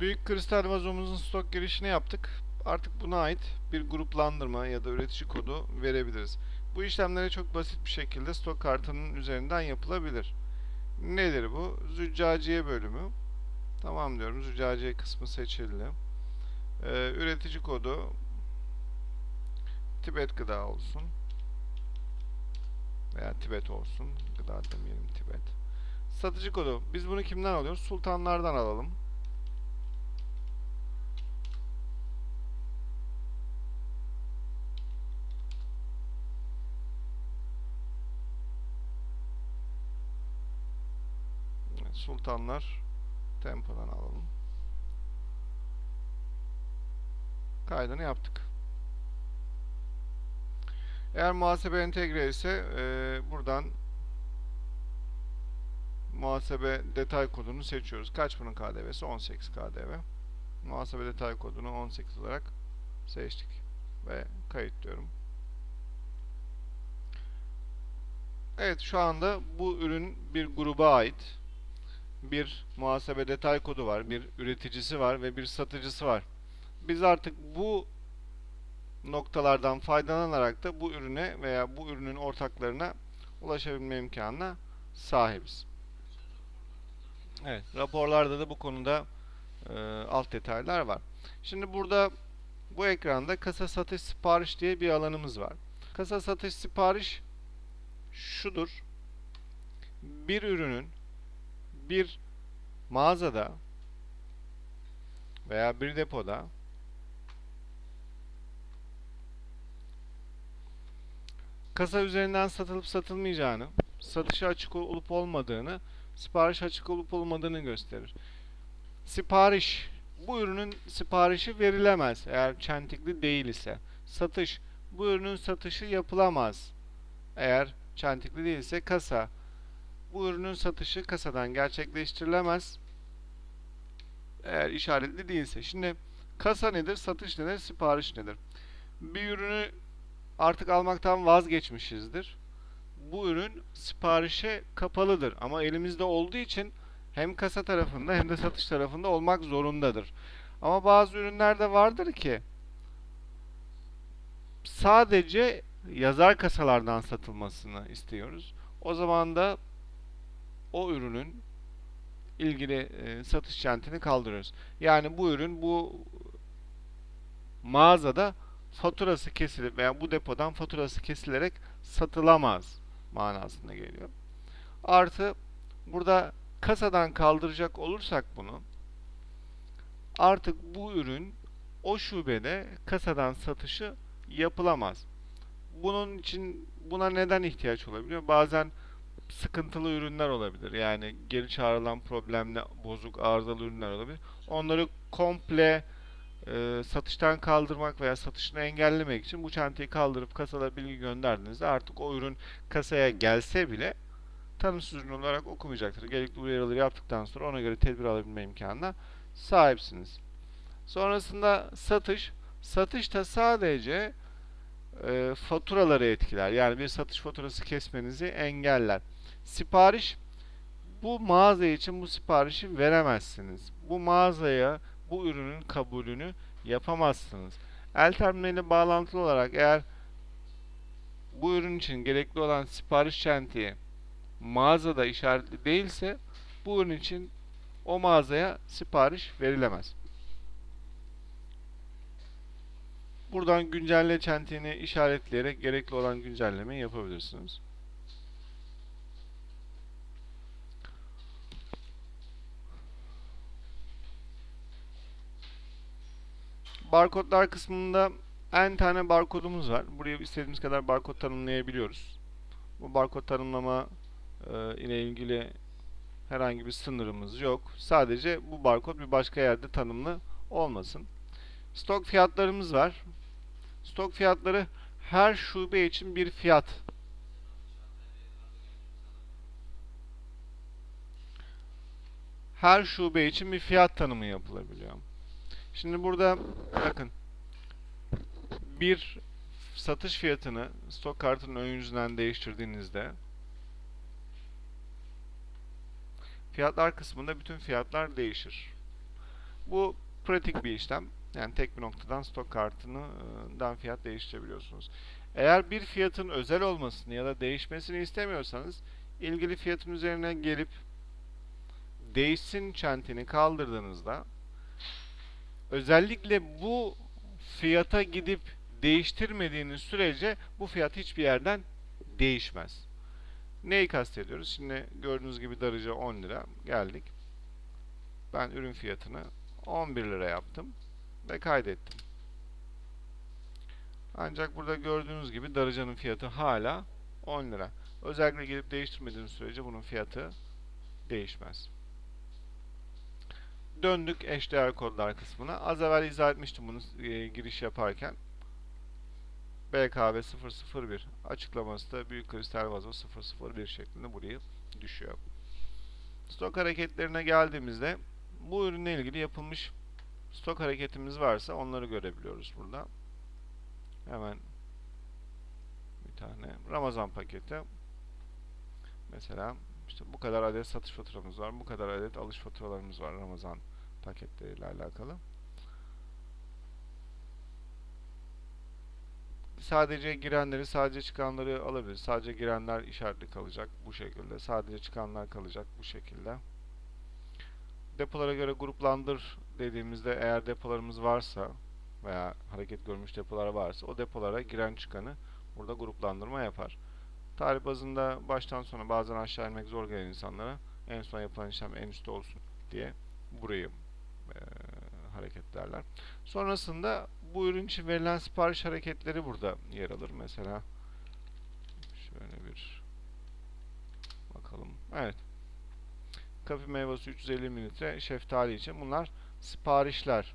Büyük kristal vazomuzun stok girişini yaptık. Artık buna ait bir gruplandırma ya da üretici kodu verebiliriz. Bu işlemlere çok basit bir şekilde stok kartının üzerinden yapılabilir. Nedir bu? Züccaciye bölümü. Tamam diyorum. Züccaciye kısmı seçildi. Ee, üretici kodu Tibet gıda olsun. Veya Tibet olsun. Gıda demeyelim Tibet. Satıcı kodu. Biz bunu kimden alıyoruz? Sultanlardan alalım. Evet, Sultanlar tempodan alalım. Kaydını yaptık. Eğer muhasebe entegre ise e, buradan muhasebe detay kodunu seçiyoruz. Kaç bunun KDV'si? 18 KDV. Muhasebe detay kodunu 18 olarak seçtik ve kayıt diyorum. Evet şu anda bu ürün bir gruba ait. Bir muhasebe detay kodu var, bir üreticisi var ve bir satıcısı var. Biz artık bu noktalardan faydalanarak da bu ürüne veya bu ürünün ortaklarına ulaşabilme imkanına sahibiz. Evet, raporlarda da bu konuda e, alt detaylar var. Şimdi burada bu ekranda kasa satış sipariş diye bir alanımız var. Kasa satış sipariş şudur. Bir ürünün bir mağazada veya bir depoda kasa üzerinden satılıp satılmayacağını, satışa açık olup olmadığını, sipariş açık olup olmadığını gösterir. Sipariş, bu ürünün siparişi verilemez eğer çentikli değil ise. Satış, bu ürünün satışı yapılamaz eğer çentikli değilse. Kasa, bu ürünün satışı kasadan gerçekleştirilemez eğer işaretli değilse. Şimdi kasa nedir, satış nedir, sipariş nedir? Bir ürünü artık almaktan vazgeçmişizdir. Bu ürün siparişe kapalıdır ama elimizde olduğu için hem kasa tarafında hem de satış tarafında olmak zorundadır. Ama bazı ürünlerde vardır ki sadece yazar kasalardan satılmasını istiyoruz. O zaman da o ürünün ilgili e, satış çentini kaldırıyoruz. Yani bu ürün bu mağazada faturası kesilip veya bu depodan faturası kesilerek satılamaz manasına geliyor. Artı burada kasadan kaldıracak olursak bunu artık bu ürün o şubede kasadan satışı yapılamaz. Bunun için buna neden ihtiyaç olabiliyor? Bazen sıkıntılı ürünler olabilir. Yani geri çağrılan problemle bozuk arızalı ürünler olabilir. Onları komple e, satıştan kaldırmak veya satışını engellemek için bu çantayı kaldırıp kasada bilgi gönderdiğinizde artık o ürün kasaya gelse bile tanımsız ürün olarak okumayacaktır. Gerekli uyarıları yaptıktan sonra ona göre tedbir alabilme imkanına sahipsiniz. Sonrasında satış. Satış da sadece e, faturaları etkiler. Yani bir satış faturası kesmenizi engeller. Sipariş bu mağaza için bu siparişi veremezsiniz. Bu mağazaya bu ürünün kabulünü yapamazsınız. El terminali bağlantılı olarak eğer bu ürün için gerekli olan sipariş çentiği mağazada işaretli değilse bu ürün için o mağazaya sipariş verilemez. Buradan güncelle çentiğini işaretleyerek gerekli olan güncellemeyi yapabilirsiniz. Barkodlar kısmında en tane barkodumuz var. Buraya istediğimiz kadar barkod tanımlayabiliyoruz. Bu barkod tanımlama e, ile ilgili herhangi bir sınırımız yok. Sadece bu barkod bir başka yerde tanımlı olmasın. Stok fiyatlarımız var. Stok fiyatları her şube için bir fiyat. Her şube için bir fiyat tanımı yapılabiliyor. Şimdi burada bakın bir satış fiyatını stok kartının ön yüzünden değiştirdiğinizde fiyatlar kısmında bütün fiyatlar değişir. Bu pratik bir işlem. Yani tek bir noktadan stok kartından fiyat değiştirebiliyorsunuz. Eğer bir fiyatın özel olmasını ya da değişmesini istemiyorsanız ilgili fiyatın üzerine gelip değişsin çentini kaldırdığınızda özellikle bu fiyata gidip değiştirmediğiniz sürece bu fiyat hiçbir yerden değişmez. Neyi kastediyoruz? Şimdi gördüğünüz gibi darıca 10 lira. Geldik. Ben ürün fiyatını 11 lira yaptım ve kaydettim. Ancak burada gördüğünüz gibi darıcanın fiyatı hala 10 lira. Özellikle gelip değiştirmediğiniz sürece bunun fiyatı değişmez. Döndük eşdeğer kodlar kısmına. Az evvel izah etmiştim bunu e, giriş yaparken. BKB 001 açıklaması da büyük kristal vazo 001 şeklinde buraya düşüyor. Stok hareketlerine geldiğimizde bu ürünle ilgili yapılmış stok hareketimiz varsa onları görebiliyoruz burada. Hemen bir tane Ramazan paketi. Mesela işte bu kadar adet satış faturamız var, bu kadar adet alış faturalarımız var Ramazan paketleriyle alakalı. Sadece girenleri, sadece çıkanları alabiliriz. Sadece girenler işaretli kalacak bu şekilde. Sadece çıkanlar kalacak bu şekilde. Depolara göre gruplandır dediğimizde eğer depolarımız varsa veya hareket görmüş depolar varsa o depolara giren çıkanı burada gruplandırma yapar. Tarih bazında baştan sona bazen aşağı inmek zor gelen insanlara en son yapılan işlem en üstte olsun diye burayı e, hareketlerler. Sonrasında bu ürün için verilen sipariş hareketleri burada yer alır. Mesela şöyle bir bakalım. Evet. Kafi meyvesi 350 mililitre şeftali için bunlar siparişler.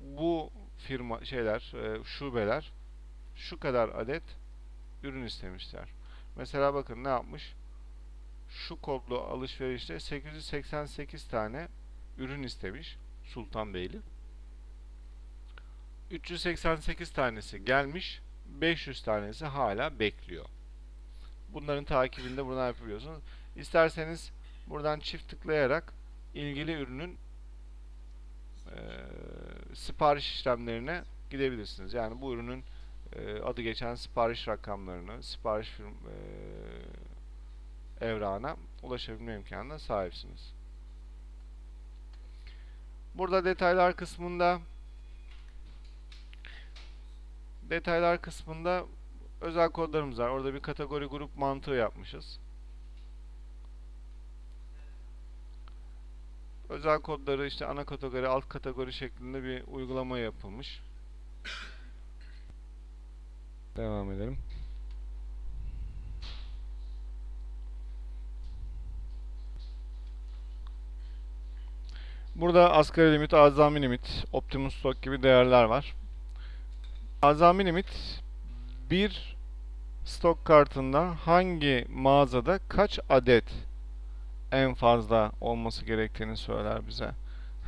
Bu firma şeyler, e, şubeler şu kadar adet ürün istemişler. Mesela bakın ne yapmış? Şu kodlu alışverişte 888 tane ürün istemiş Sultanbeyli. 388 tanesi gelmiş, 500 tanesi hala bekliyor. Bunların takibinde buradan yapabiliyorsunuz. İsterseniz buradan çift tıklayarak ilgili ürünün e, sipariş işlemlerine gidebilirsiniz. Yani bu ürünün e, adı geçen sipariş rakamlarını, sipariş firm, e, evrağına ulaşabilme imkanına sahipsiniz. Burada detaylar kısmında detaylar kısmında özel kodlarımız var. Orada bir kategori grup mantığı yapmışız. Özel kodları işte ana kategori, alt kategori şeklinde bir uygulama yapılmış. Devam edelim. Burada asgari limit, azami limit, optimum stock gibi değerler var. Azami limit bir stok kartında hangi mağazada kaç adet en fazla olması gerektiğini söyler bize.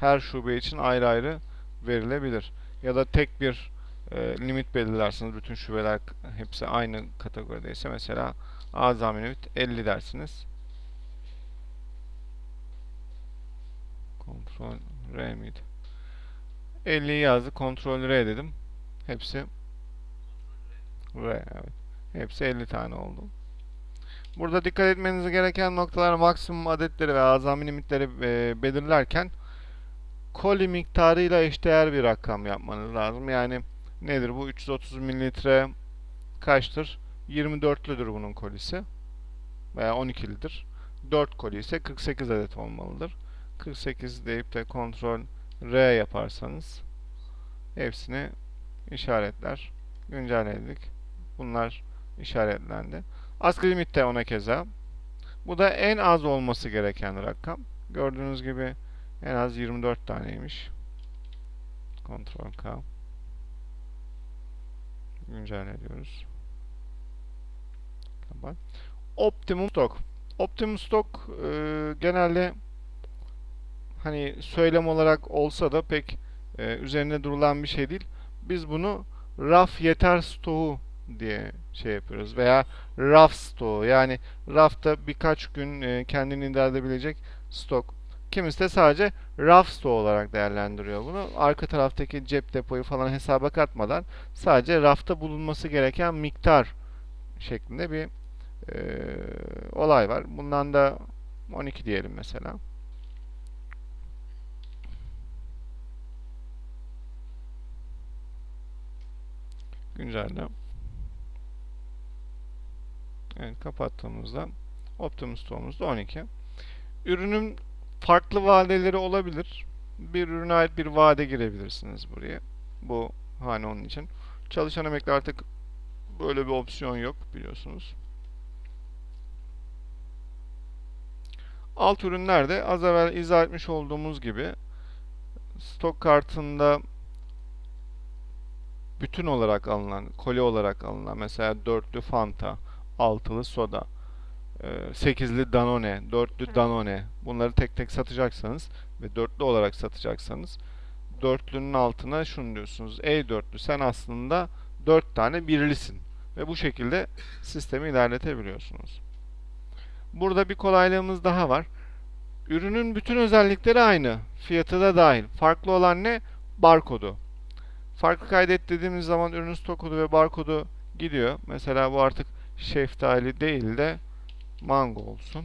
Her şube için ayrı ayrı verilebilir. Ya da tek bir e, limit belirlersiniz. Bütün şubeler hepsi aynı kategorideyse mesela azami limit 50 dersiniz. Kontrol R miydi? 50'yi yazdı. Kontrol R dedim. Hepsi R evet. Hepsi 50 tane oldu. Burada dikkat etmeniz gereken noktalar maksimum adetleri ve azami limitleri e, belirlerken koli miktarıyla eşdeğer bir rakam yapmanız lazım. Yani nedir bu? 330 mililitre kaçtır? 24'lüdür bunun kolisi. Veya 12'lidir. 4 koli ise 48 adet olmalıdır. 48 deyip de kontrol R yaparsanız hepsini işaretler. Güncelledik. Bunlar işaretlendi. Asgari limit de ona keza. Bu da en az olması gereken rakam. Gördüğünüz gibi en az 24 taneymiş. Ctrl K. Güncellediyoruz. Kapat. Optimum stock. Optimum stock e, genelde hani söylem olarak olsa da pek e, üzerine durulan bir şey değil. Biz bunu raf yeter stoğu diye şey yapıyoruz veya raf stoğu yani rafta birkaç gün e, kendini idare edebilecek stok. Kimisi de sadece raf stoğu olarak değerlendiriyor bunu. Arka taraftaki cep depoyu falan hesaba katmadan sadece rafta bulunması gereken miktar şeklinde bir eee, olay var. Bundan da 12 diyelim mesela. Güncelle. Evet, kapattığımızda Optimum stoğumuz da 12. Ürünün farklı vadeleri olabilir. Bir ürüne ait bir vade girebilirsiniz buraya. Bu hani onun için. Çalışan emekli artık böyle bir opsiyon yok biliyorsunuz. Alt ürünlerde az evvel izah etmiş olduğumuz gibi stok kartında bütün olarak alınan, koli olarak alınan mesela dörtlü Fanta, altılı soda, e, sekizli Danone, dörtlü. Danone bunları tek tek satacaksanız ve dörtlü olarak satacaksanız dörtlünün altına şunu diyorsunuz. Ey dörtlü sen aslında dört tane birlisin. Ve bu şekilde sistemi ilerletebiliyorsunuz. Burada bir kolaylığımız daha var. Ürünün bütün özellikleri aynı. Fiyatı da dahil. Farklı olan ne? Barkodu. Farklı kaydet dediğimiz zaman ürünün stok kodu ve barkodu gidiyor. Mesela bu artık şeftali değil de mango olsun.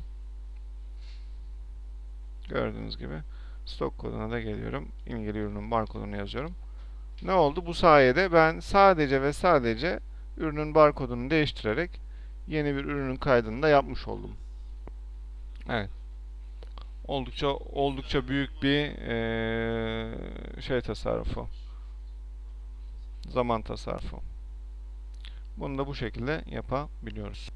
Gördüğünüz gibi stok koduna da geliyorum. İlgili ürünün barkodunu yazıyorum. Ne oldu? Bu sayede ben sadece ve sadece ürünün barkodunu değiştirerek yeni bir ürünün kaydını da yapmış oldum. Evet. Oldukça oldukça büyük bir eee, şey tasarrufu. Zaman tasarrufu. Bunu da bu şekilde yapabiliyoruz.